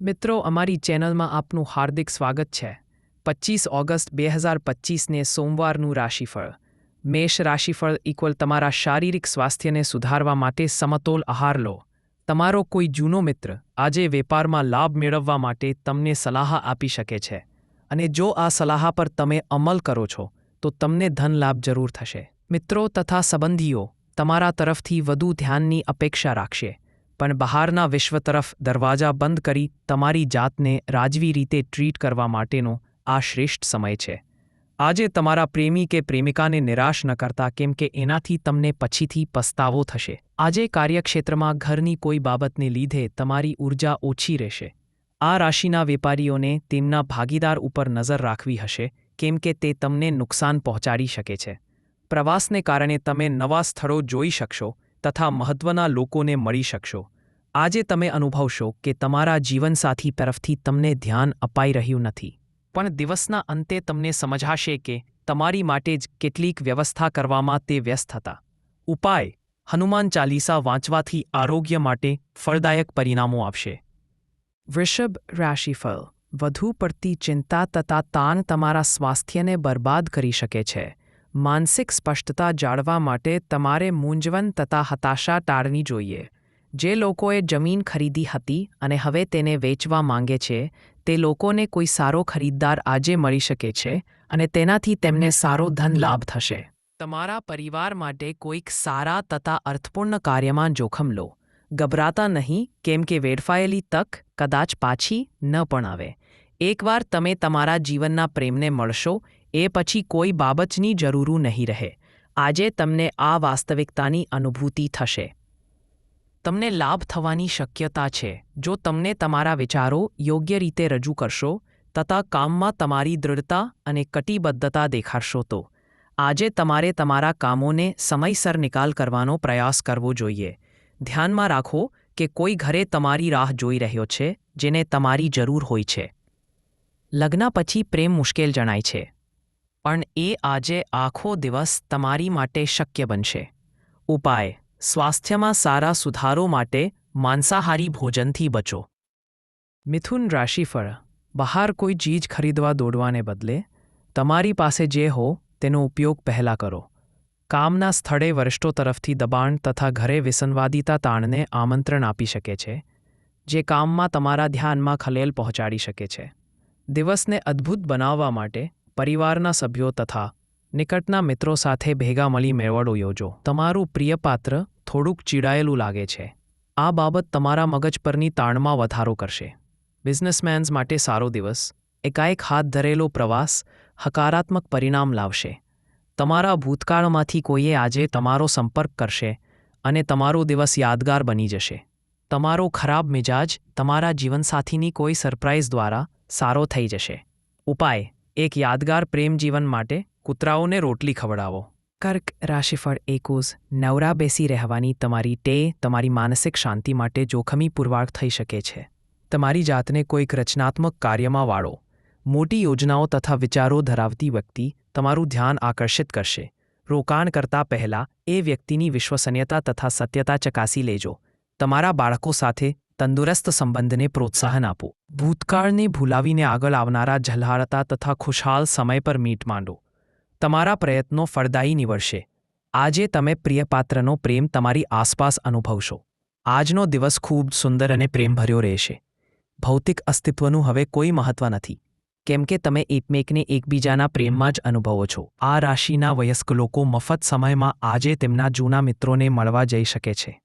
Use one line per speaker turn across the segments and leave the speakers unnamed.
મિત્રો, અમારી ચેનલમાં આપનું હાર્દિક સ્વાગત છે. પચીસ ઓગસ્ટ બે હજાર પચીસને સોમવારનું રાશિફળ. મેષ રાશિફળ ઇક્વલ તમારા શારીરિક સ્વાસ્થ્યને સુધારવા માટે સમતોલ આહાર લો. તમારો કોઈ જૂનો મિત્ર આજે વેપારમાં લાભ મેળવવા માટે તમને સલાહ આપી શકે છે. અને જો આ સલાહ પર તમે અમલ કરો છો, તો તમને ધન લાભ જરૂર થશે. મિત્રો તથા સંબંધીઓ, તમારા તરફથી વધુ ધ્યાનની અપેક્ષા રાખશે. પણ બહારના વિશ્વ તરફ દરવાજા બંધ કરી તમારી જાતને રાજવી રીતે ટ્રીટ કરવા માટેનો આ શ્રેષ્ઠ સમય છે. આજે તમારા પ્રેમી કે પ્રેમિકાને નિરાશ ન કરતા કેમ કે એનાથી તમને પછીથી પસ્તાવો થશે. આજે કાર્યક્ષેત્રમાં ઘરની કોઈ બાબતને લીધે તમારી ઊર્જા ઓછી રહેશે. આ રાશિના વેપારીઓને તેમના ભાગીદાર ઉપર નજર રાખવી હશે, કેમ કે તે તમને નુકસાન પહોંચાડી શકે છે. પ્રવાસને કારણે તમે નવા સ્થળો જોઈ શકશો તથા મહત્વના લોકોને મળી શકશો. આજે તમે અનુભવશો કે તમારા જીવનસાથી તરફથી તમને ધ્યાન અપાઈ રહ્યું નથી. પણ દિવસના અંતે તમને સમજાશે કે તમારી માટે જ કેટલીક વ્યવસ્થા કરવામાં તે વ્યસ્ત હતા. ઉપાય, હનુમાન ચાલીસા વાંચવાથી આરોગ્ય માટે ફળદાયક પરિણામો આવશે વૃષભ રાશિફળ, વધુ પડતી ચિંતા તથા તાન તમારા સ્વાસ્થ્યને બરબાદ કરી શકે છે. માનસિક સ્પષ્ટતા જાળવા માટે તમારે મૂંઝવણ તથા હતાશા ટાળવી જોઈએ. જે લોકોએ જમીન ખરીદી હતી અને હવે તેને વેચવા માંગે છે, તે લોકોને કોઈ સારો ખરીદદાર આજે મળી શકે છે અને તેનાથી તેમને સારો ધન લાભ થશે. તમારા પરિવાર માટે કોઈક સારા તથા અર્થપૂર્ણ કાર્યમાં જોખમ લો. ગભરાતા નહીં, કેમ કે વેડફાયેલી તક કદાચ પાછી ન પણ આવે. એકવાર તમે તમારા જીવનના પ્રેમને મળશો, એ પછી કોઈ બાબતની જરૂર નહીં રહે. આજે તમને આ વાસ્તવિકતાની અનુભૂતિ થશે. તમને લાભ થવાની શક્યતા છે. જો તમને તમારા વિચારો યોગ્ય રીતે રજૂ કરશો, તથા કામમાં તમારી દૃઢતા અને કટિબદ્ધતા દેખાડશો તો. આજે તમારે તમારા કામોને સમયસર નિકાલ કરવાનો પ્રયાસ કરવો જોઈએ. ધ્યાનમાં રાખો કે કોઈ ઘરે તમારી રાહ જોઈ રહ્યો છે, જેને તમારી જરૂર હોય છે. લગ્ન પછી પ્રેમ મુશ્કેલ જણાય છે. પણ એ આજે આખો દિવસ તમારી માટે શક્ય બનશે. ઉપાય. સ્વાસ્થ્યમાં સારા સુધારો માટે માંસાહારી ભોજનથી બચો. મિથુન રાશિફળ બહાર કોઈ ચીજ ખરીદવા દોડવાને બદલે તમારી પાસે જે હો તેનો ઉપયોગ પહેલાં કરો. કામના સ્થળે વરિષ્ઠો તરફથી દબાણ તથા ઘરે વિસંવાદિતા તાણને આમંત્રણ આપી શકે છે, જે કામમાં તમારા ધ્યાનમાં ખલેલ પહોંચાડી શકે છે. દિવસને અદ્ભુત બનાવવા માટે પરિવારના સભ્યો તથા નિકટના મિત્રો સાથે ભેગા મળી મેળવડો યોજો. તમારું પ્રિય પાત્ર થોડુંક ચીડાયેલું લાગે છે. આ બાબત તમારા મગજ પરની તાણમાં વધારો કરશે. બિઝનેસમેન્સ માટે સારો દિવસ, એકાએક હાથ ધરેલો પ્રવાસ, હકારાત્મક પરિણામ લાવશે. તમારા ભૂતકાળમાંથી કોઈએ આજે તમારો સંપર્ક કરશે અને તમારો દિવસ યાદગાર બની જશે. તમારો ખરાબ મિજાજ તમારા જીવનસાથીની કોઈ સરપ્રાઇઝ દ્વારા સારો થઈ જશે. ઉપાય, એક યાદગાર પ્રેમ જીવન માટે કૂતરાઓને રોટલી ખવડાવો. કર્ક રાશિફળ એકોઝ નવરા બેસી રહેવાની તમારી ટે તમારી માનસિક શાંતિ માટે જોખમી પુરવાર થઈ શકે છે. તમારી જાતને કોઈક રચનાત્મક કાર્યમાં વાળો. મોટી યોજનાઓ તથા વિચારો ધરાવતી વ્યક્તિ તમારું ધ્યાન આકર્ષિત કરશે. રોકાણ કરતા પહેલા એ વ્યક્તિની વિશ્વસનીયતા તથા સત્યતા ચકાસી લેજો. તમારા બાળકો સાથે તંદુરસ્ત સંબંધને પ્રોત્સાહન આપો. ભૂતકાળને ભૂલાવીને આગળ આવનારા ઝલ્હાળતા તથા ખુશહાલ સમય પર મીટ માંડો. તમારા પ્રયત્નો ફળદાયી નીવડશે. આજે તમે પ્રિયપાત્રનો પ્રેમ તમારી આસપાસ અનુભવશો. આજનો દિવસ ખૂબ સુંદર અને પ્રેમભર્યો રહેશે. ભૌતિક અસ્તિત્વનું હવે કોઈ મહત્વ નથી. કેમ કે તમે એકમેકને એકબીજાના પ્રેમમાં જ અનુભવો છો. આ રાશિના વયસ્ક લોકો મફત સમયમાં આજે તેમના જૂના મિત્રોને મળવા જઈ શકે છે.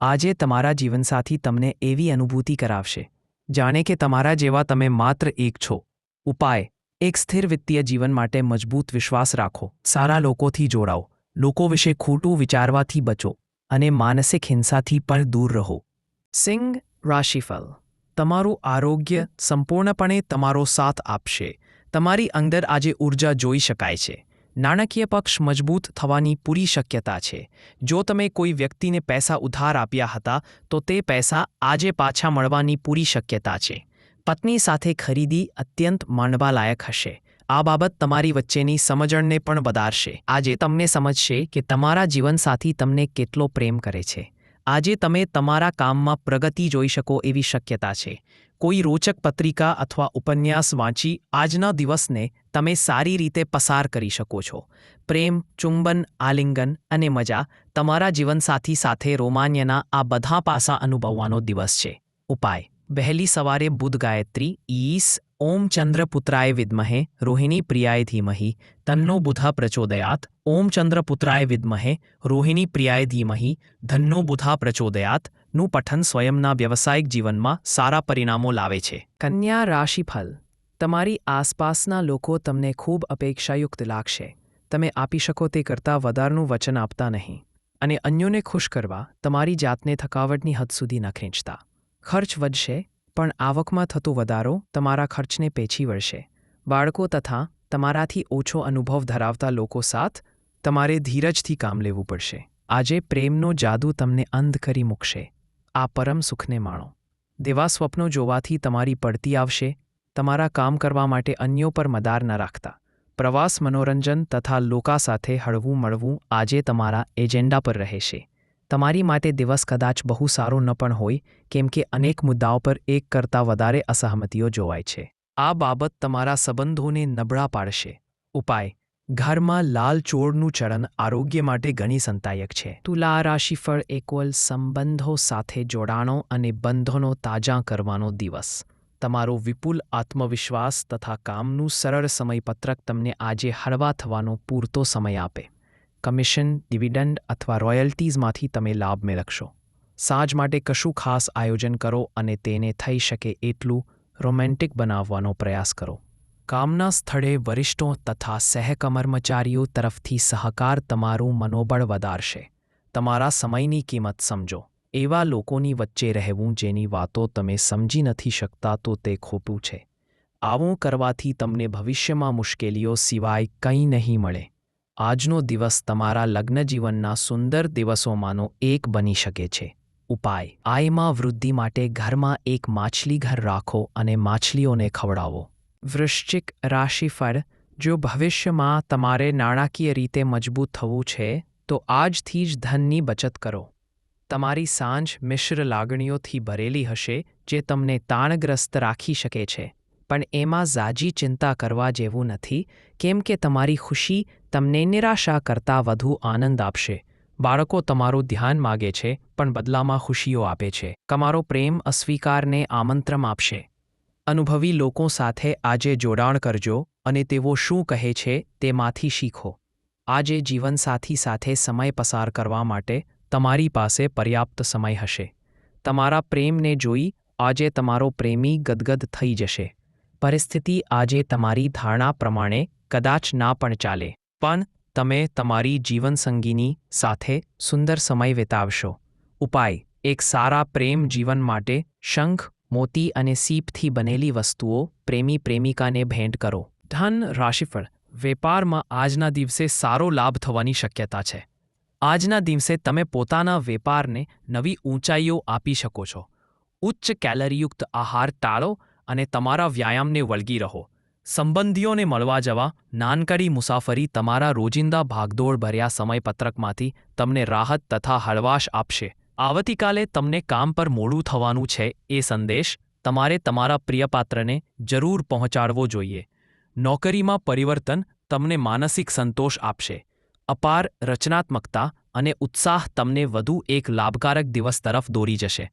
આજે તમારા જીવનસાથી તમને એવી અનુભૂતિ કરાવશે. જાણે કે તમારા જેવા તમે માત્ર એક છો. ઉપાય. એક સ્થિર વિત્તીય જીવન માટે મજબૂત વિશ્વાસ રાખો. સારા લોકોથી જોડાઓ. લોકો વિશે ખોટું વિચારવાથી બચો અને માનસિક હિંસાથી પણ દૂર રહો. સિંહ રાશિફળ તમારું આરોગ્ય સંપૂર્ણપણે તમારો સાથ આપશે. તમારી અંદર આજે ઊર્જા જોઈ શકાય છે. નાણાકીય પક્ષ મજબૂત થવાની પૂરી શક્યતા છે. જો તમે કોઈ વ્યક્તિને પૈસા ઉધાર આપ્યા હતા, તો તે પૈસા આજે પાછા મળવાની પૂરી શક્યતા છે. પત્ની સાથે ખરીદી અત્યંત માનવાલાયક હશે. આ બાબત તમારી વચ્ચેની સમજણને પણ વધારશે. આજે તમને સમજશે કે તમારા જીવનસાથી તમને કેટલો પ્રેમ કરે છે. આજે તમે તમારા કામમાં પ્રગતિ જોઈ શકો એવી શક્યતા છે. કોઈ રોચક પત્રિકા અથવા ઉપન્યાસ વાંચી આજના દિવસને તમે સારી રીતે પસાર કરી શકો છો. પ્રેમ, ચુંબન, આલિંગન અને મજા તમારા જીવનસાથી સાથે રોમાન્યના આ બધા પાસા અનુભવવાનો દિવસ છે. ઉપાય. વહેલી સવારે બુધ ગાયત્રી ઈસ ઓમ ચંદ્રપુત્રાય વિદ્મહે રોહિણી પ્રિયાય ધીમહી તન્નો બુધા પ્રચોદયાત ઓમ ચંદ્રપુત્રાય વિદ્મહે રોહિણી પ્રિયાય ધીમહી ધન્નો બુધા પ્રચોદયાતનું પઠન સ્વયંના વ્યવસાયિક જીવનમાં સારા પરિણામો લાવે છે કન્યા રાશિફલ તમારી આસપાસના લોકો તમને ખૂબ અપેક્ષાયુક્ત લાગશે તમે આપી શકો તે કરતાં વધારનું વચન આપતા નહીં અને અન્યોને ખુશ કરવા તમારી જાતને થકાવટની હદ સુધી ન ખેંચતા ખર્ચ વધશે, પણ આવકમાં થતો વધારો તમારા ખર્ચને પેછી વળશે. બાળકો તથા તમારાથી ઓછો અનુભવ ધરાવતા લોકો સાથ તમારે ધીરજથી કામ લેવું પડશે. આજે પ્રેમનો જાદુ તમને અંધ કરી મૂકશે. આ પરમ સુખને માણો. દેવા સ્વપ્નો જોવાથી તમારી પડતી આવશે, તમારા કામ કરવા માટે અન્યો પર મદાર ન રાખતા. પ્રવાસ મનોરંજન તથા લોકા સાથે હળવું મળવું આજે તમારા એજન્ડા પર રહેશે. તમારી માટે દિવસ કદાચ બહુ સારો ન પણ હોય, કેમ કે અનેક મુદ્દાઓ પર એક કરતાં વધારે અસહમતિઓ જોવાય છે. આ બાબત તમારા સંબંધોને નબળા પાડશે. ઉપાય, ઘરમાં લાલ ચોળનું ચરણ આરોગ્ય માટે ઘણી સંતાયક છે. તુલા રાશિફળ એક્વલ સંબંધો સાથે જોડાણો અને બંધોનો તાજા કરવાનો દિવસ. તમારો વિપુલ આત્મવિશ્વાસ તથા કામનું સરળ સમયપત્રક તમને આજે હળવા થવાનો પૂરતો સમય આપે. કમિશન, ડિવિડન્ડ અથવા રોયલ્ટીઝમાંથી તમે લાભ મેળવશો. સાંજ માટે કશું ખાસ આયોજન કરો અને તેને થઈ શકે એટલું રોમેન્ટિક બનાવવાનો પ્રયાસ કરો. કામના સ્થળે વરિષ્ઠો તથા સહકર્મચારીઓ તરફથી સહકાર તમારું મનોબળ વધારશે. તમારા સમયની કિંમત સમજો. એવા લોકોની વચ્ચે રહેવું જેની વાતો તમે સમજી નથી શકતા તો તે ખોટું છે. આવું કરવાથી તમને ભવિષ્યમાં મુશ્કેલીઓ સિવાય કંઈ નહીં મળે. આજનો દિવસ તમારા લગ્નજીવનના સુંદર દિવસોમાંનો એક બની શકે છે. ઉપાય. આયમાં વૃદ્ધિ માટે ઘરમાં એક માછલી ઘર રાખો અને માછલીઓને ખવડાવો. વૃશ્ચિક રાશિફળ. જો ભવિષ્યમાં તમારે નાણાકીય રીતે મજબૂત થવું છે, તો આજથી જ ધનની બચત કરો. તમારી સાંજ મિશ્ર લાગણીઓથી ભરેલી હશે, જે તમને તાણગ્રસ્ત રાખી શકે છે. પણ એમાં ઝાજી ચિંતા કરવા જેવું નથી, કેમ કે તમારી ખુશી તમને નિરાશા કરતાં વધુ આનંદ આપશે. બાળકો તમારું ધ્યાન માગે છે, પણ બદલામાં ખુશીઓ આપે છે. તમારો પ્રેમ અસ્વીકારને આમંત્રણ આપશે. અનુભવી લોકો સાથે આજે જોડાણ કરજો અને તેઓ શું કહે છે તેમાંથી શીખો. આજે જીવનસાથી સાથે સમય પસાર કરવા માટે તમારી પાસે પર્યાપ્ત સમય હશે. તમારા પ્રેમને જોઈ આજે તમારો પ્રેમી ગદગદ થઈ જશે. પરિસ્થિતિ આજે તમારી ધારણા પ્રમાણે કદાચ ના પણ ચાલે. પણ તમે તમારી જીવનસંગીની સાથે સુંદર સમય વિતાવશો. ઉપાય, એક સારા પ્રેમ જીવન માટે શંખ, મોતી અને સીપથી બનેલી વસ્તુઓ પ્રેમી પ્રેમિકાને ભેટ કરો. ધન રાશિફળ, વેપારમાં આજના દિવસે સારો લાભ થવાની શક્યતા છે. આજના દિવસે તમે પોતાના વેપારને નવી ઊંચાઈઓ આપી શકો છો. ઉચ્ચ કેલરીયુક્ત આહાર ટાળો અને તમારા વ્યાયામને વળગી રહો. સંબંધીઓને મળવા જવા નાનકડી મુસાફરી તમારા રોજિંદા ભાગદોડ ભર્યા સમયપત્રકમાંથી તમને રાહત તથા હળવાશ આપશે. આવતીકાલે તમને કામ પર મોડું થવાનું છે એ સંદેશ તમારે તમારા પ્રિયપાત્રને જરૂર પહોંચાડવો જોઈએ. નોકરીમાં પરિવર્તન તમને માનસિક સંતોષ આપશે. અપાર રચનાત્મકતા અને ઉત્સાહ તમને વધુ એક લાભકારક દિવસ તરફ દોરી જશે.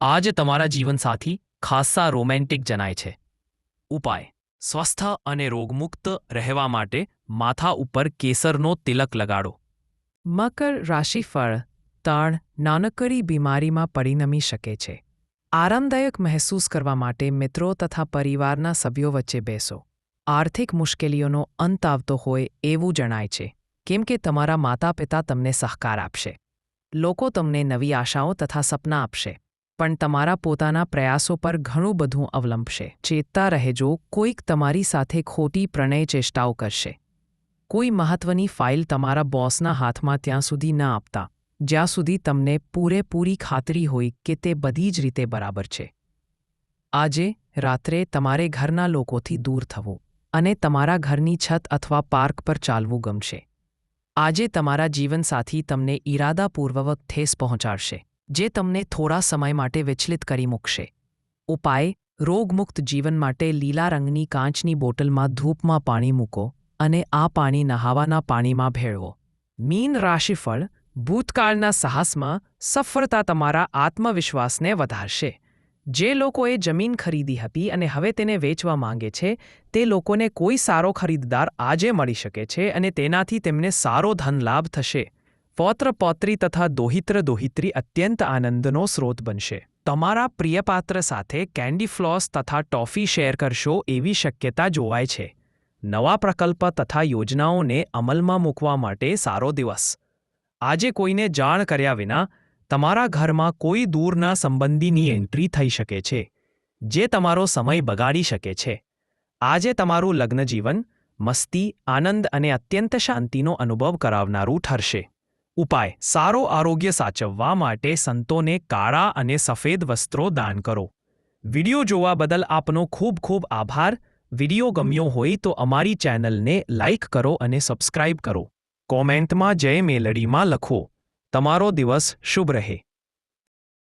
આજ તમારા જીવનસાથી ખાસ્સા રોમેન્ટિક જણાય છે. ઉપાય સ્વસ્થ અને રોગમુક્ત રહેવા માટે માથા ઉપર કેસરનો તિલક લગાડો. મકર રાશિફળ તાણ નાનકડી બીમારીમાં પરિણમી શકે છે. આરામદાયક મહેસૂસ કરવા માટે મિત્રો તથા પરિવારના સભ્યો વચ્ચે બેસો. આર્થિક મુશ્કેલીઓનો અંત આવતો હોય એવું જણાય છે. કેમ કે તમારા માતા પિતા તમને સહકાર આપશે. લોકો તમને નવી આશાઓ તથા સપના આપશે. પણ તમારા પોતાના પ્રયાસો પર ઘણું બધું અવલંબશે. ચેતતા રહેજો, કોઈક તમારી સાથે ખોટી પ્રણય ચેષ્ટાઓ કરશે. કોઈ મહત્વની ફાઇલ તમારા બોસના હાથમાં ત્યાં સુધી ન આપતા. જ્યાં સુધી તમને પૂરેપૂરી ખાતરી હોય કે તે બધી જ રીતે બરાબર છે. આજે, રાત્રે તમારે ઘરના લોકોથી દૂર થવું અને તમારા ઘરની છત અથવા પાર્ક પર ચાલવું ગમશે. આજે તમારા જીવનસાથી તમને ઈરાદાપૂર્વક ઠેસ પહોંચાડશે. જે તમને થોડા સમય માટે વિચલિત કરી મૂકશે. ઉપાય, રોગમુક્ત જીવન માટે લીલા રંગની કાચની બોટલમાં ધૂપમાં પાણી મૂકો અને આ પાણી નહાવાના પાણીમાં ભેળવો. મીન રાશિફળ, ભૂતકાળના સાહસમાં સફળતા તમારા આત્મવિશ્વાસને વધારશે. જે લોકોએ જમીન ખરીદી હતી અને હવે તેને વેચવા માંગે છે, તે લોકોને કોઈ સારો ખરીદદાર આજે મળી શકે છે અને તેનાથી તેમને સારો ધન લાભ થશે. પૌત્ર, પૌત્રી તથા દોહિત્ર, દોહિત્રી અત્યંત આનંદનો સ્રોત બનશે. તમારા પ્રિયપાત્ર સાથે કેન્ડી ફ્લોસ તથા ટોફી શેર કરશો એવી શક્યતા જોવાય છે. નવા પ્રકલ્પ તથા યોજનાઓને અમલમાં મૂકવા માટે સારો દિવસ. આજે કોઈને જાણ કર્યા વિના તમારા ઘરમાં કોઈ દૂરના સંબંધીની એન્ટ્રી થઈ શકે છે, જે તમારો સમય બગાડી શકે છે. આજે તમારું લગ્નજીવન મસ્તી, આનંદ અને અત્યંત શાંતિનો અનુભવ કરાવનારું ઠરશે. ઉપાય. સારો આરોગ્ય સાચવવા માટે સંતોને કાળા અને સફેદ વસ્ત્રો દાન કરો. વિડિયો જોવા બદલ આપનો ખૂબ ખૂબ આભાર. વિડિયો ગમ્યો હોય તો અમારી ચેનલને લાઇક કરો અને સબસ્ક્રાઇબ કરો. કોમેન્ટમાં જય મેલડીમાં લખો. તમારો દિવસ શુભ રહે.